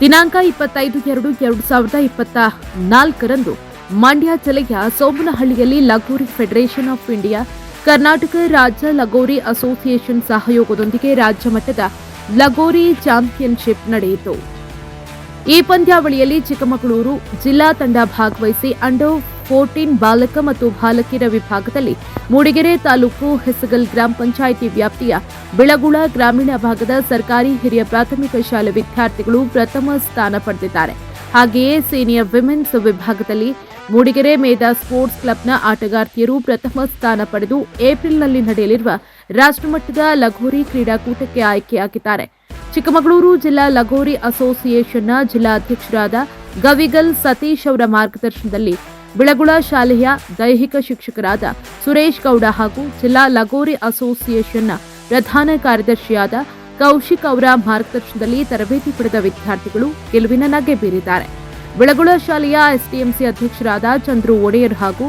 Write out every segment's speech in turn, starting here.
ದಿನಾಂಕ ಇಪ್ಪತ್ತೈದು ಎರಡು ಎರಡು ಸಾವಿರದ ಇಪ್ಪತ್ತ ನಾಲ್ಕರಂದು ಮಂಡ್ಯ ಜಿಲ್ಲೆಯ ಸೋಮನಹಳ್ಳಿಯಲ್ಲಿ lagori federation of India, Karnataka ರಾಜ್ಯ ಲಗೋರಿ ಅಸೋಸಿಯೇಷನ್ ಸಹಯೋಗದೊಂದಿಗೆ ರಾಜ್ಯ ಮಟ್ಟದ ಲಗೋರಿ ಚಾಂಪಿಯನ್ಶಿಪ್ ನಡೆಯಿತು. ಈ ಪಂದ್ಯಾವಳಿಯಲ್ಲಿ ಚಿಕ್ಕಮಗಳೂರು ಜಿಲ್ಲಾ ತಂಡ ಭಾಗವಹಿಸಿ ಅಂಡರ್ ಫೋರ್ಟೀನ್ ಬಾಲಕ ಮತ್ತು ಬಾಲಕಿಯರ ವಿಭಾಗದಲ್ಲಿ ಮೂಡಿಗೆರೆ ತಾಲೂಕು ಹೆಸಗಲ್ ಗ್ರಾಮ ಪಂಚಾಯಿತಿ ವ್ಯಾಪ್ತಿಯ ಬೆಳಗುಳ ಗ್ರಾಮೀಣ ಭಾಗದ ಸರ್ಕಾರಿ ಹಿರಿಯ ಪ್ರಾಥಮಿಕ ಶಾಲೆ ವಿದ್ಯಾರ್ಥಿಗಳು ಪ್ರಥಮ ಸ್ಥಾನ ಪಡೆದಿದ್ದಾರೆ. ಹಾಗೆಯೇ ಸೀನಿಯರ್ ವಿಮೆನ್ಸ್ ವಿಭಾಗದಲ್ಲಿ ಮೂಡಿಗೆರೆ ಮೇಧಾ ಸ್ಪೋರ್ಟ್ಸ್ ಕ್ಲಬ್ನ ಆಟಗಾರ್ತಿಯರು ಪ್ರಥಮ ಸ್ಥಾನ ಪಡೆದು ಏಪ್ರಿಲ್ನಲ್ಲಿ ನಡೆಯಲಿರುವ ರಾಷ್ಟ್ರಮಟ್ಟದ ಲಘೋರಿ ಕ್ರೀಡಾಕೂಟಕ್ಕೆ ಆಯ್ಕೆಯಾಗಿದ್ದಾರೆ. ಚಿಕ್ಕಮಗಳೂರು ಜಿಲ್ಲಾ ಲಘೋರಿ ಅಸೋಸಿಯೇಷನ್ನ ಜಿಲ್ಲಾ ಅಧ್ಯಕ್ಷರಾದ ಗವಿಗಲ್ ಸತೀಶ್ ಅವರ ಮಾರ್ಗದರ್ಶನದಲ್ಲಿ ಬಿಳಗುಳ ಶಾಲೆಯ ದೈಹಿಕ ಶಿಕ್ಷಕರಾದ ಸುರೇಶ್ ಗೌಡ ಹಾಗೂ ಜಿಲ್ಲಾ ಲಗೋರಿ ಅಸೋಸಿಯೇಷನ್ನ ಪ್ರಧಾನ ಕಾರ್ಯದರ್ಶಿಯಾದ ಕೌಶಿಕ್ ಅವರ ಮಾರ್ಗದರ್ಶನದಲ್ಲಿ ತರಬೇತಿ ಪಡೆದ ವಿದ್ಯಾರ್ಥಿಗಳು ಗೆಲುವಿನ ನಗೆ ಬೀರಿದ್ದಾರೆ. ಬೆಳಗುಳ ಶಾಲೆಯ ಎಸ್ಟಿಎಂಸಿ ಅಧ್ಯಕ್ಷರಾದ ಚಂದ್ರು ಒಡೆಯರ್ ಹಾಗೂ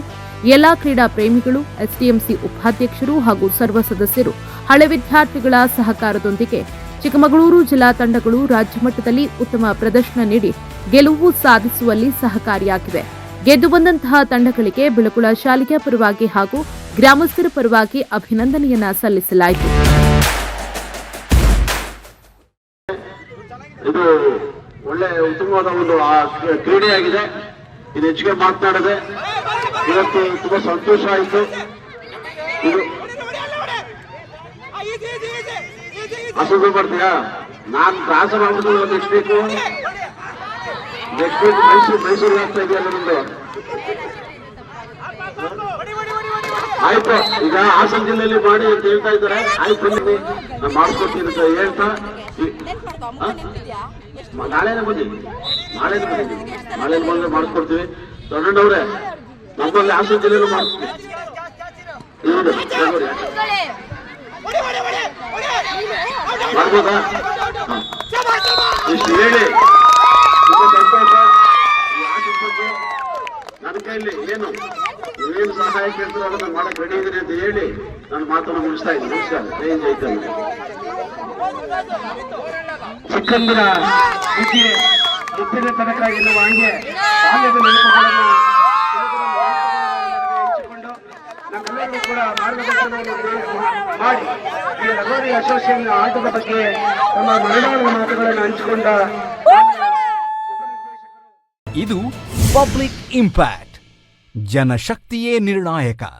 ಎಲ್ಲಾ ಕ್ರೀಡಾ ಪ್ರೇಮಿಗಳು ಎಸ್ಟಿಎಂಸಿ ಉಪಾಧ್ಯಕ್ಷರು ಹಾಗೂ ಸರ್ವ ಸದಸ್ಯರು, ಹಳೆ ವಿದ್ಯಾರ್ಥಿಗಳ ಸಹಕಾರದೊಂದಿಗೆ ಚಿಕ್ಕಮಗಳೂರು ಜಿಲ್ಲಾ ತಂಡಗಳು ರಾಜ್ಯ ಮಟ್ಟದಲ್ಲಿ ಉತ್ತಮ ಪ್ರದರ್ಶನ ನೀಡಿ ಗೆಲುವು ಸಾಧಿಸುವಲ್ಲಿ ಸಹಕಾರಿಯಾಗಿವೆ. ಗೆದ್ದು ಬಂದಂತಹ ತಂಡಗಳಿಗೆ ಬಿಳುಕುಳ ಶಾಲೆಯ ಪರವಾಗಿ ಹಾಗೂ ಗ್ರಾಮಸ್ಥರ ಪರವಾಗಿ ಅಭಿನಂದನೆಯನ್ನ ಸಲ್ಲಿಸಲಾಯಿತು. ಇದು ಒಳ್ಳೆ ಉತ್ತಮವಾದ ಒಂದು ಕ್ರೀಡೆಯಾಗಿದೆ. ಇದು ಹೆಚ್ಚಿಗೆ ಮಾತನಾಡದೆ ಇವತ್ತು ತುಂಬಾ ಸಂತೋಷ ಆಯಿತು. ಇದು ಅಸಲು ಬರ್ತೀಯಾ ನಾನ್ ತ್ರಾಸ ಆಗ್ಬಿಟ್ಟು ನೆಕ್ಸ್ಟ್ ವೀಕು ಆಯ್ತು, ಈಗ ಹಾಸನ ಜಿಲ್ಲೆಯಲ್ಲಿ ಮಾಡಿ ಅಂತ ಹೇಳ್ತಾ ಇದ್ದಾರೆ. ಆಯ್ತು, ಬನ್ನಿ. ನಾನು ಮಾಡ್ಕೊಡ್ತೀನಿ ಅಂತ ಹೇಳ್ತಾ ನಾಳೆನೇ ಬನ್ನಿ. ನಾಳೆನೇ ಬನ್ನಿ. ನಾಳೆ ಬಂದ್ರೆ ಮಾಡಿಸ್ಕೊಡ್ತೀವಿ ದೊಡ್ಡವ್ರೆ ನಮ್ಮಲ್ಲಿ ಹಾಸನ ಜಿಲ್ಲೆಯಲ್ಲೂ ಮಾಡಿಸ್ತೀವಿ. ಮಾಡ್ಬೋದಾ. ಇಷ್ಟು ಹೇಳಿ ತುಂಬಾ ಸಂತೋಷ ಈ ಆಟದ ಬಗ್ಗೆ ನನ್ನ ಕೈಲಿ ಏನು ಏನು ಸಹಾಯ ಕೇಳ್ತೀರೋ ಅದನ್ನ ಮಾಡಕ್ ರೆಡಿ ಅಂತ ಹೇಳಿ ನಾನು ಮಾತನ್ನು ಮುಗಿಸ್ತಾ ಇದ್ದೀನಿ. ನಮಸ್ಕಾರ ರೇಂಜ್ ಐತೆ ಚಿಕ್ಕಂದಿನ ವಿದ್ಯೆ ಮುಪ್ಪಿನ ತನಕ ಎನ್ನುವ ಹಂಗೆ ಮಾತುಗಳನ್ನು ಹಂಚಿಕೊಂಡ ಇದು ಪಬ್ಲಿಕ್ ಇಂಪ್ಯಾಕ್ಟ್. ಜನಶಕ್ತಿಯೇ ನಿರ್ಣಾಯಕ